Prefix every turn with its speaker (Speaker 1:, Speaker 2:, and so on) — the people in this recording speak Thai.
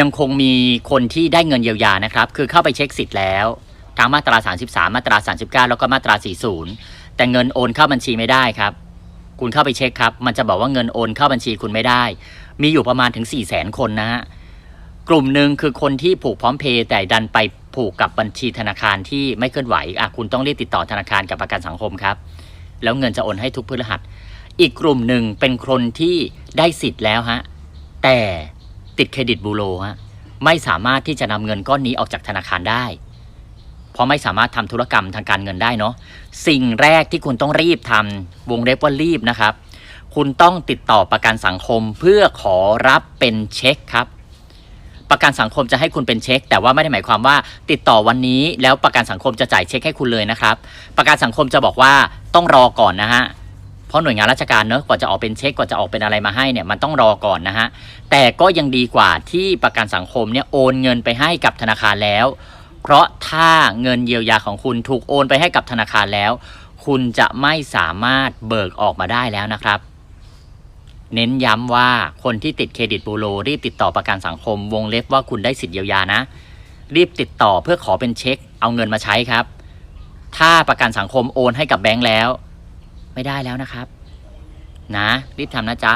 Speaker 1: ยังคงมีคนที่ได้เงินเยียวยานะครับ คือเข้าไปเช็คสิทธิ์แล้วทั้งมาตรา 33 มาตรา 39 แล้วก็มาตรา 40 แต่เงินโอนเข้าบัญชีไม่ได้ครับ คุณเข้าไปเช็คครับ มันจะบอกว่าเงินโอนเข้าบัญชีคุณไม่ได้ มีอยู่ประมาณถึง 4 0 0 0 0 0 คนนะฮะ กลุ่มหนึ่งคือคนที่ผูกพร้อมเพย์แต่ดันไปผูกกับบัญชีธนาคารที่ไม่เคลื่อนไหวอะคุณต้องรีบติดต่อธนาคารกับประกันสังคมครับ แล้วเงินจะโอนให้ทุกพฤหัส อีกกลุ่มหนึ่งเป็นคนที่ได้สิทธิ์แล้วฮะ แต่ ติดเครดิตบูโรฮะไม่สามารถที่จะนำเงินก้อนนี้ออกจากธนาคารได้ เพราะไม่สามารถทำธุรกรรมทางการเงินได้เนาะสิ่งแรกที่คุณต้องรีบทำวงเล็บว่ารีบนะครับ คุณต้องติดต่อประกันสังคมเพื่อขอรับเป็นเช็คครับ ประกันสังคมจะให้คุณเป็นเช็ค แต่ว่าไม่ได้หมายความว่า ติดต่อวันนี้แล้วประกันสังคมจะจ่ายเช็คให้คุณเลยนะครับ ประกันสังคมจะบอกว่าต้องรอก่อนนะฮะ ราะหน่วยงานราชการเนอะกว่าจะออกเป็นเช็คกว่าจะออกเป็นอะไรมาให้เนี่ยมันต้องรอก่อนนะฮะแต่ก็ยังดีกว่าที่ประกันสังคมเนี่ยโอนเงินไปให้กับธนาคารแล้ว เพราะถ้าเงินเยียวยาของคุณถูกโอนไปให้กับธนาคารแล้ว คุณจะไม่สามารถเบิกออกมาได้แล้วนะครับ เน้นย้ำว่าคนที่ติดเครดิตบูโรรีบติดต่อประกันสังคม วงเล็บว่าคุณได้สิทธิ์เยียวยานะ รีบติดต่อเพื่อขอเป็นเช็ค เอาเงินมาใช้ครับ ถ้าประกันสังคมโอนให้กับแบงก์แล้ว ไม่ได้แล้วนะครับ นะ รีบทำนะจ๊ะ